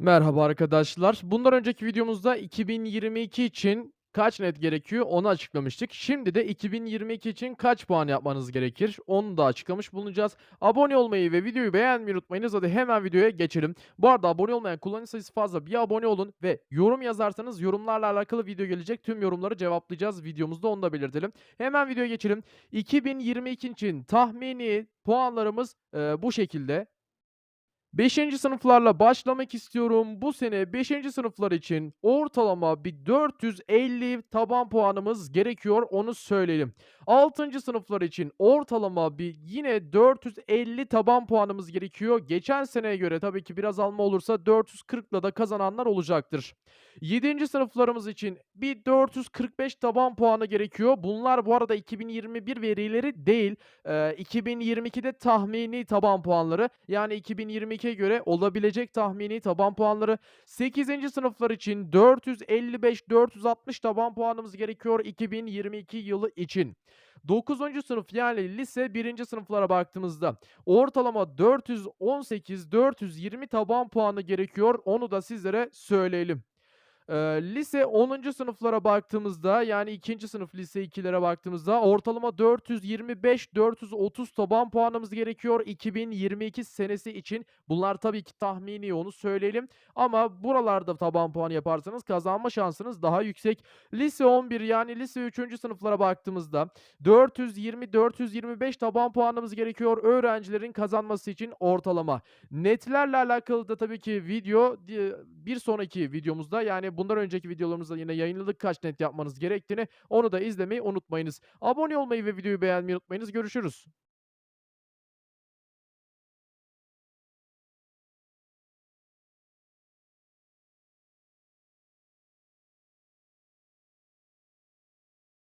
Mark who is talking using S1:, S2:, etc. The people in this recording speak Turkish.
S1: Merhaba arkadaşlar. Bundan önceki videomuzda 2022 için kaç net gerekiyor onu açıklamıştık. Şimdi de 2022 için kaç puan yapmanız gerekir onu da açıklamış bulunacağız. Abone olmayı ve videoyu beğenmeyi unutmayınız. Hadi hemen videoya geçelim. Bu arada abone olmayan kullanıcı sayısı fazla bir abone olun ve yorum yazarsanız yorumlarla alakalı video gelecek. Tüm yorumları cevaplayacağız videomuzda onu da belirtelim. Hemen videoya geçelim. 2022 için tahmini puanlarımız e, bu şekilde. 5. sınıflarla başlamak istiyorum. Bu sene 5. sınıflar için ortalama bir 450 taban puanımız gerekiyor, onu söyleyelim. 6. sınıflar için ortalama bir yine 450 taban puanımız gerekiyor. Geçen seneye göre tabii ki biraz alma olursa 440'la da kazananlar olacaktır. 7. sınıflarımız için bir 445 taban puanı gerekiyor. Bunlar bu arada 2021 verileri değil. Eee, 2022'de tahmini taban puanları. Yani 2022'ye göre olabilecek tahmini taban puanları. 8. sınıflar için 455-460 taban puanımız gerekiyor 2022 yılı için. 9. sınıf yani lise 1. sınıflara baktığımızda ortalama 418-420 taban puanı gerekiyor. Onu da sizlere söyleyelim. Eee, lise 10. sınıflara baktığımızda, yani 2. sınıf lise 2'lere baktığımızda ortalama 425-430 taban puanımız gerekiyor 2022 senesi için. Bunlar tabii ki tahmini, onu söyleyelim ama buralarda taban puanı yaparsanız kazanma şansınız daha yüksek. Lise 11 yani lise 3. sınıflara baktığımızda 420-425 taban puanımız gerekiyor öğrencilerin kazanması için ortalama. Netlerle alakalı da tabii ki video bir sonraki videomuzda yani bundan önceki videolarımızda yine yayınladık kaç net yapmanız gerektiğini. Onu da izlemeyi unutmayınız. Abone olmayı ve videoyu beğenmeyi unutmayınız. Görüşürüz.